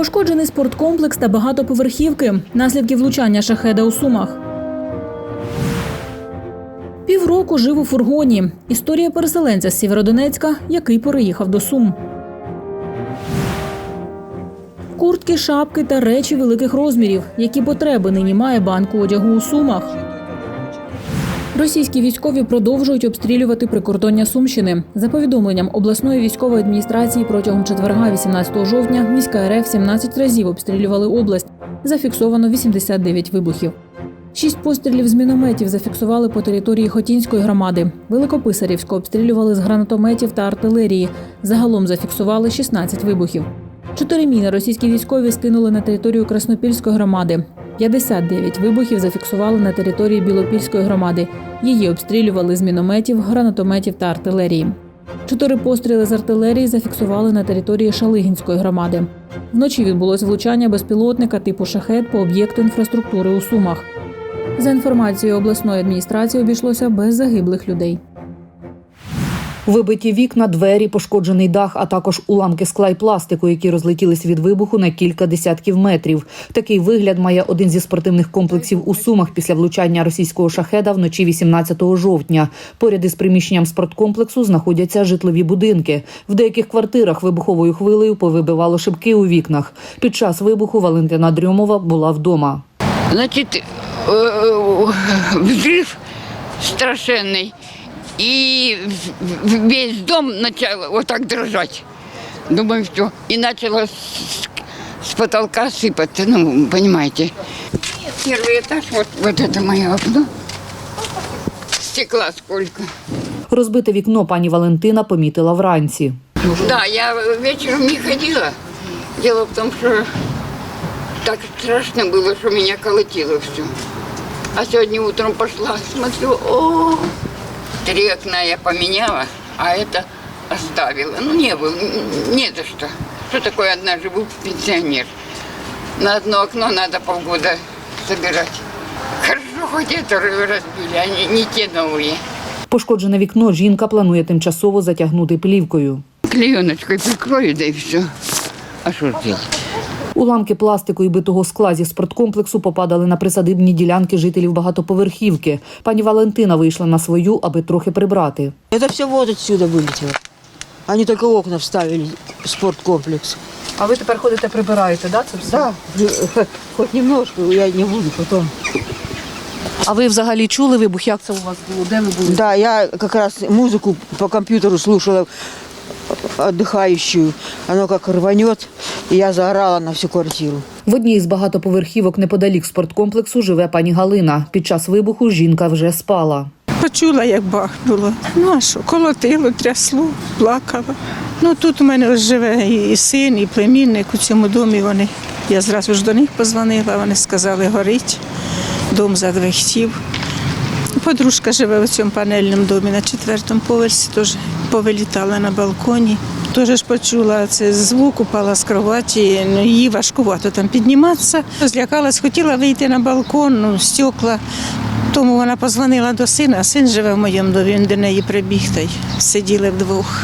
Пошкоджений спорткомплекс та багатоповерхівки. Наслідки влучання шахеда у Сумах. Півроку жив у фургоні. Історія переселенця з Сєвєродонецька, який переїхав до Сум. Куртки, шапки та речі великих розмірів. Які потреби нині має банк одягу у Сумах. Російські військові продовжують обстрілювати прикордоння Сумщини. За повідомленням обласної військової адміністрації протягом четверга, 18 жовтня, війська РФ 17 разів обстрілювали область. Зафіксовано 89 вибухів. Шість пострілів з мінометів зафіксували по території Хотінської громади. Великописарівську обстрілювали з гранатометів та артилерії. Загалом зафіксували 16 вибухів. Чотири міни російські військові скинули на територію Краснопільської громади. 59 вибухів зафіксували на території Білопільської громади. Її обстрілювали з мінометів, гранатометів та артилерії. Чотири постріли з артилерії зафіксували на території Шалигінської громади. Вночі відбулось влучання безпілотника типу шахет по об'єкту інфраструктури у Сумах. За інформацією обласної адміністрації, обійшлося без загиблих людей. Вибиті вікна, двері, пошкоджений дах, а також уламки скла й пластику, які розлетілись від вибуху на кілька десятків метрів. Такий вигляд має один зі спортивних комплексів у Сумах після влучання російського шахеда вночі 18 жовтня. Поряд із приміщенням спорткомплексу знаходяться житлові будинки. В деяких квартирах вибуховою хвилею повибивало шибки у вікнах. Під час вибуху Валентина Дрьомова була вдома. Значит, э, э, взрыв страшенный. И в- в- весь дом начал вот так дрожать. Думаю, все. И начало с, с потолка сыпаться, ну, понимаете. Первый этаж, вот, вот это мое окно. Стекла сколько. Розбите вікно пані Валентина помітила вранці. Да, я вечером не ходила. Дело в том, что так страшно было, что меня колотило все. А сегодня утром пошла, смотрю, о, три окна я поменяла, а это оставила. Ну, не было, н- не за что. Что такое одна живу пенсионер? На одно окно надо полгода собирать. Хорошо, хоть это разбили, а не, не те новые. Пошкоджене вікно жінка планує тимчасово затягнути плівкою. Клееночкой прикрою, да и все. А что делать? Уламки пластику і битого скла зі спорткомплексу попадали на присадибні ділянки жителів багатоповерхівки. Пані Валентина вийшла на свою, аби трохи прибрати. Это все вот отсюда вылетело. Они только окна вставили в спорткомплекс. А ви тепер ходите прибираєте, да? Це все? Да, хоть немножко, я не буду потом. А ви взагалі чули вибух? Як це у вас було? Де ви були? Да, я как раз музыку по компьютеру слушала отдыхающую. Оно как рванет, и я заорала на всю квартиру. В одній з багатоповерхівок неподалік спорткомплексу живе пані Галина. Під час вибуху жінка вже спала. Почула, як бахнуло. Ну а що, колотило, трясло, плакала. Ну тут у мене ось живе і і син, і племінник у цьому домі. Вони. Я зразу ж до них позвонила, вони сказали, горить, дом задвихтів. Подружка живе у цьому панельному домі на четвертому поверсі, теж повилітала на балконі. Теж почула це звук, упала з кроваті, ну, їй важкувато там підніматися. Злякалась, хотіла вийти на балкон, ну, стекла. Тому вона позвонила до сина, а син живе в моєму домі, він до неї прибіг та й сиділи вдвох.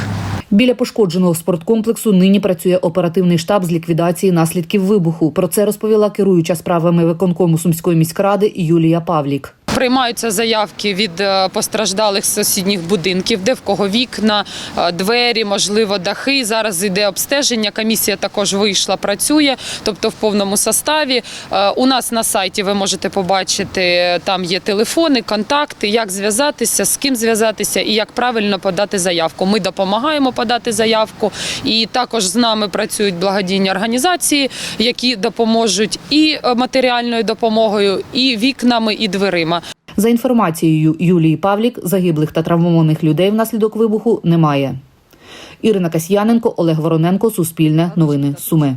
Біля пошкодженого спорткомплексу нині працює оперативний штаб з ліквідації наслідків вибуху. Про це розповіла керуюча справами виконкому сумської міськради Юлія Павлік. Приймаються заявки від е, постраждалих сусідніх будинків, де в кого вікна, е, двері, можливо, дахи. Зараз йде обстеження. Комісія також вийшла, працює, тобто в повному составі. Е, У нас на сайті ви можете побачити, там є телефони, контакти, як зв'язатися, з ким зв'язатися і як правильно подати заявку. Ми допомагаємо подати заявку, і також з нами працюють благодійні організації, які допоможуть і матеріальною допомогою, і вікнами, і дверима. За інформацією Юлії Павлік, загиблих та травмованих людей внаслідок вибуху немає. Ірина Касьяненко, Олег Вороненко, Суспільне, Новини, Суми.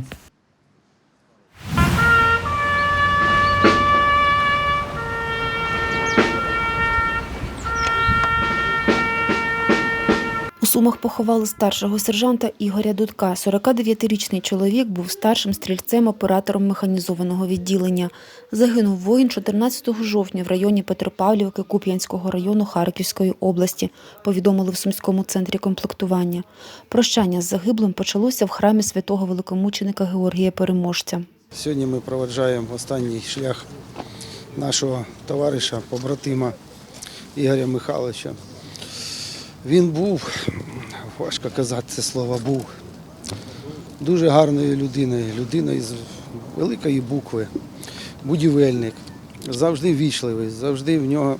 Сумах поховали старшого сержанта Ігоря Дудка. 49-річний чоловік був старшим стрільцем-оператором механізованого відділення. Загинув воїн 14 жовтня в районі Петропавлівки Куп'янського району Харківської області, повідомили в Сумському центрі комплектування. Прощання з загиблим почалося в храмі святого великомученика Георгія Переможця. Сьогодні ми проведжаємо останній шлях нашого товариша, побратима Ігоря Михайловича. Він був, важко казати це слово, був дуже гарною людиною, людиною з великої букви, будівельник, завжди вічливий, завжди в нього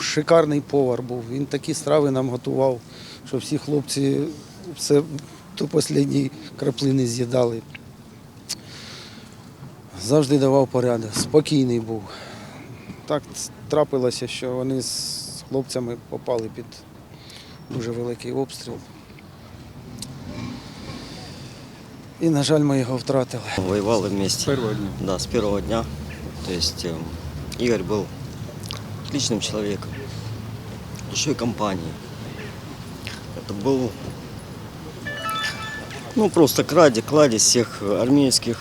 шикарний повар був. Він такі страви нам готував, що всі хлопці все до останньої краплини з'їдали завжди давав порядок, спокійний був. Так трапилося, що вони з хлопцями попали під дуже великий обстріл. І, на жаль, ми його втратили. Воевали вместе. С первого дня. Да, с первого дня. То есть э, Игорь был отличным человеком, душой компании. Это был ну просто клади, кладезь всех армейских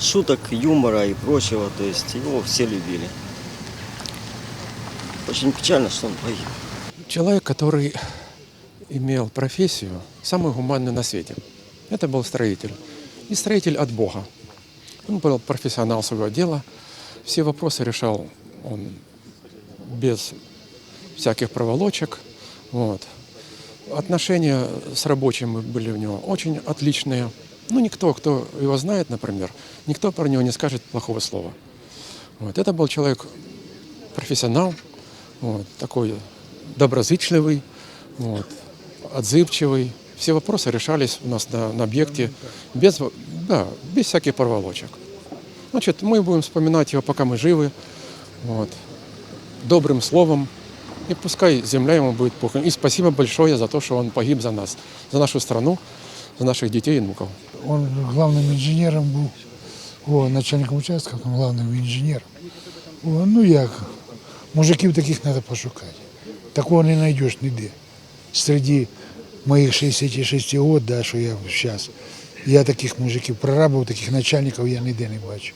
шуток, юмора и прочего. То есть его все любили. Очень печально, что он погиб. Человек, который имел профессию самую гуманную на свете. Это был строитель. И строитель от Бога. Он был профессионал своего дела. Все вопросы решал он без всяких проволочек. Вот. Отношения с рабочими были у него очень отличные. Ну, никто, кто его знает, например, никто про него не скажет плохого слова. Вот. Это был человек профессионал, вот, такой доброзычливый, вот, отзывчивый. Все вопросы решались у нас на, на объекте без, да, без всяких проволочек. Значит, мы будем вспоминать его, пока мы живы, вот, добрым словом. И пускай земля ему будет пухом. И спасибо большое за то, что он погиб за нас, за нашу страну, за наших детей и внуков. Он главным инженером был, о, начальником участка, он главным инженером. О, ну як, мужиків таких треба пошукати. Такого не знайдеш ніде. Серед моїх 66 років, да, що я зараз, я таких мужиків, прорабів, таких начальників я ніде не бачу.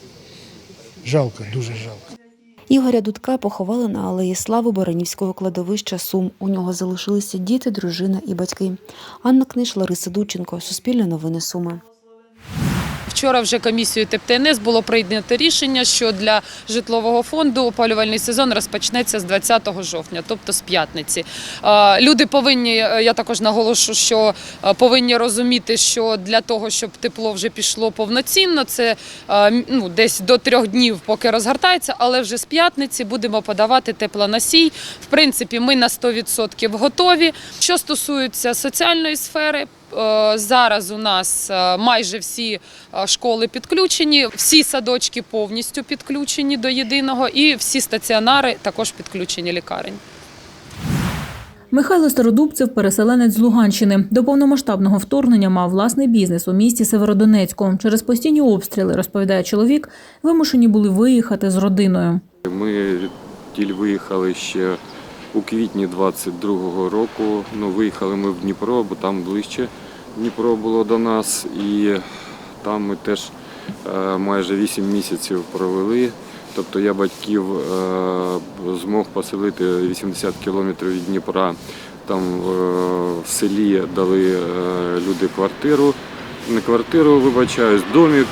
Жалко, дуже жалко. Ігоря Дудка поховали на алеї Слави Баранівського кладовища Сум. У нього залишилися діти, дружина і батьки. Анна Книж, Лариса Дученко, Суспільне новини Суми. Вчора вже комісією ТЕПТНС було прийнято рішення, що для житлового фонду опалювальний сезон розпочнеться з 20 жовтня, тобто з п'ятниці. Люди повинні, е, я також наголошу, що е, повинні розуміти, що для того, щоб тепло вже пішло повноцінно, це е, ну, десь до трьох днів, поки розгортається, але вже з п'ятниці будемо подавати теплоносій. В принципі, ми на 100% готові. Що стосується соціальної сфери, Зараз у нас е, майже всі е, школи підключені, всі садочки повністю підключені до єдиного, і всі стаціонари також підключені лікарень. Михайло Стародубцев, переселенець з Луганщини. До повномасштабного вторгнення мав власний бізнес у місті Северодонецьку. Через постійні обстріли, розповідає чоловік, вимушені були виїхати з родиною. Ми тільки виїхали ще у квітні 22-го року. Ну, виїхали ми в Дніпро, бо там ближче Дніпро було до нас. І там ми теж е, майже 8 місяців провели. Тобто я батьків е, змог поселити 80 кілометрів від Дніпра. Там е, в селі дали люди квартиру. Не квартиру, вибачаюсь, домик,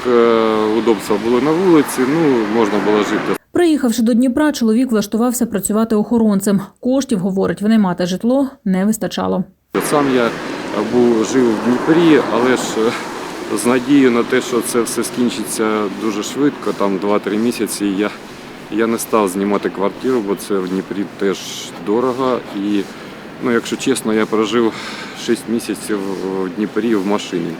удобства були на вулиці, ну можна було жити. Приїхавши до Дніпра, чоловік влаштувався працювати охоронцем. Коштів, говорить, винаймати житло не вистачало. Сам я був жив в Дніпрі, але ж е, з надією на те, що це все скінчиться дуже швидко, там 2-3 місяці. Я, я не став знімати квартиру, бо це в Дніпрі теж дорого. І, ну, якщо чесно, я прожив 6 місяців в Дніпрі в машині.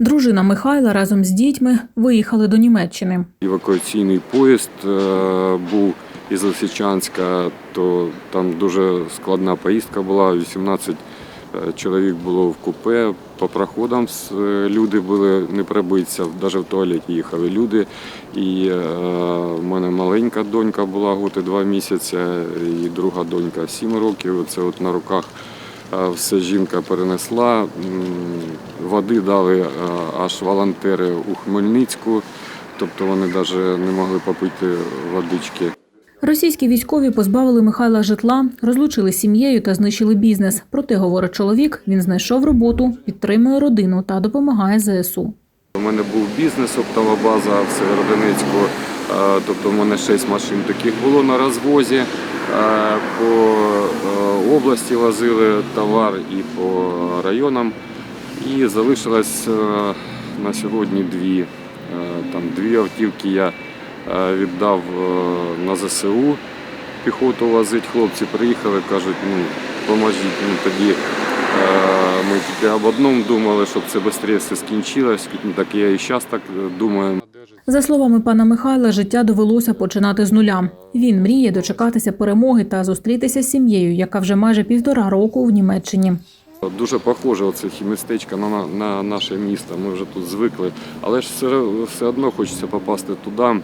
Дружина Михайла разом з дітьми виїхали до Німеччини. Евакуаційний поїзд е, був із Лисичанська, то там дуже складна поїздка була. 18 е, чоловік було в купе. По проходам е, люди були не пробитися, навіть в туалеті їхали люди. І е, в мене маленька донька була год і два місяці, і друга донька 7 років. Це от на руках Е, Все жінка перенесла. Води дали аж волонтери у Хмельницьку, тобто вони навіть не могли попити водички. Російські військові позбавили Михайла житла, розлучили сім'єю та знищили бізнес. Проте, говорить чоловік, він знайшов роботу, підтримує родину та допомагає ЗСУ. У мене був бізнес, оптова база в Северодонецьку, е, тобто в мене шість машин таких було на розвозі. Е, По е, області возили товар і по районам. І залишилось на сьогодні дві. Там дві автівки я віддав е, на ЗСУ. Піхоту возить, хлопці приїхали, кажуть, ну поможіть. Ну, тоді е, ми тільки об одному думали, щоб це швидше все скінчилось. Ну, Так я і зараз так е, думаю. За словами пана Михайла, життя довелося починати з нуля. Він мріє дочекатися перемоги та зустрітися з сім'єю, яка вже майже півтора року в Німеччині. Дуже похоже оце містечко на, на- на наше місто. Ми вже тут звикли. Але ж все, все одно хочеться попасти туди, е,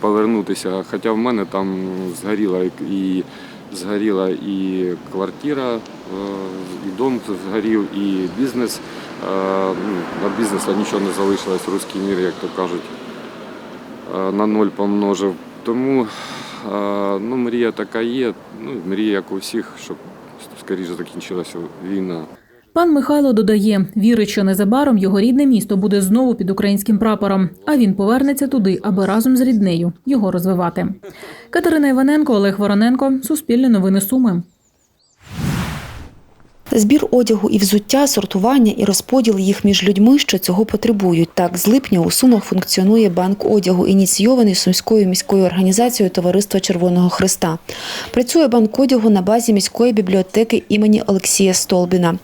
повернутися. Хоча в мене там згоріла і- згоріла і квартира, е, і дом згорів, і бізнес. Е, ну, На бізнесу нічого не залишилось, руський мір, як то кажуть, е, на ноль помножив. Тому ну, мрія така є. Ну, мрія, як у всіх, щоб скоріше закінчилася війна. Пан Михайло додає, вірить, що незабаром його рідне місто буде знову під українським прапором, а він повернеться туди, аби разом з ріднею його розвивати. Катерина Іваненко, Олег Вороненко, Суспільне новини Суми. Збір одягу і взуття, сортування і розподіл їх між людьми, що цього потребують. Так, з липня у Сумах функціонує банк одягу, ініційований Сумською міською організацією Товариства Червоного Христа. Працює банк одягу на базі міської бібліотеки імені Олексія Столбіна.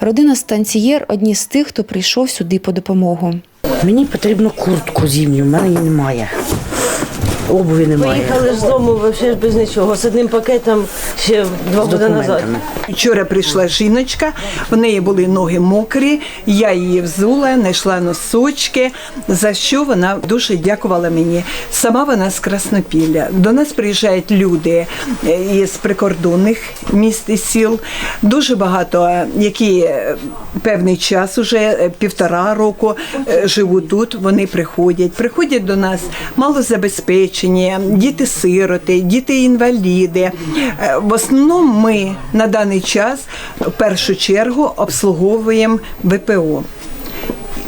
Родина станцієр одні з тих, хто прийшов сюди по допомогу. Мені потрібно куртку зимню, в мене її немає. Обуві немає. Поїхали з дому взагалі без нічого. З одним пакетом ще два роки назад. Вчора прийшла жіночка, в неї були ноги мокрі. Я її взула, знайшла носочки, за що вона дуже дякувала мені. Сама вона з Краснопілля. До нас приїжджають люди е, із прикордонних міст і сіл. Дуже багато, е, які е, певний час, уже півтора року живуть тут. Вони приходять. Приходять до нас малозабезпечені, діти-сироти, діти-інваліди. Е, В основному ми на даний час в першу чергу обслуговуємо ВПО.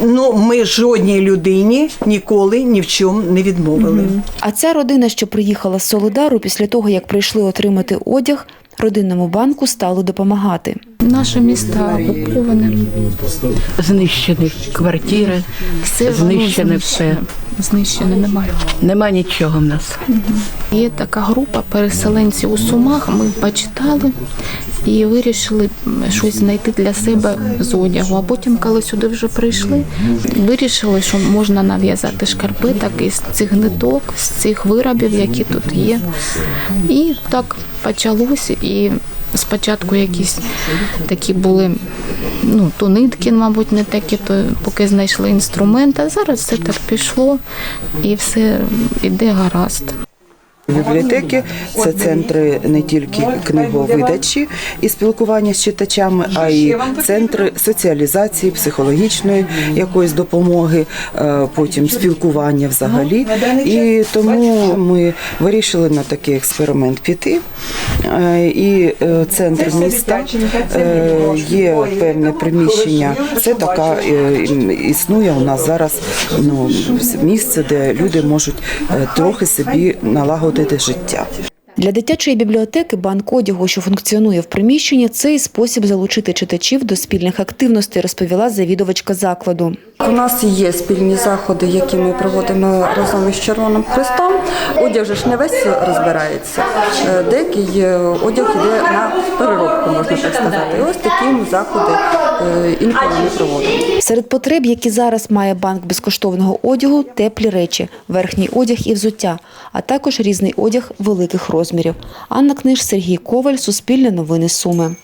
Ну, ми жодній людині ніколи ні в чому не відмовили. А ця родина, що приїхала з Солидару, після того, як прийшли отримати одяг, родинному банку стали допомагати. Наше місто окуповане, Знищені квартири, все знищене все. знищене. Знищене немає. Нема нічого в нас. Є така група переселенців у Сумах. Ми почитали і вирішили щось знайти для себе з одягу. А потім, коли сюди вже прийшли, вирішили, що можна нав'язати шкарпеток із цих ниток, з цих виробів, які тут є. І так почалося. І спочатку якісь такі були. Ну, то нитки, мабуть, не такі, то поки знайшли інструмент, а зараз все так пішло і все іде гаразд. Бібліотеки. Це центри не тільки книговидачі і спілкування з читачами, а й центри соціалізації, психологічної якоїсь допомоги, е, потім спілкування взагалі. І тому ми вирішили на такий експеримент піти. Е, І е, центр міста є певне приміщення. Це така існує у нас зараз ну, місце, де люди можуть трохи собі налагодити життя. Для дитячої бібліотеки банк одягу, що функціонує в приміщенні, це і спосіб залучити читачів до спільних активностей, розповіла завідувачка закладу. У нас є спільні заходи, які ми проводимо разом із Червоним Христом. Одяг же ж не весь розбирається. Е, Деякий одяг йде на переробку, можна так сказати. І ось такі заходи інколи не проводимо. Серед потреб, які зараз має банк безкоштовного одягу, теплі речі, верхній одяг і взуття, а також різний одяг великих розмірів. Анна Книж, Сергій Коваль, Суспільне новини Суми.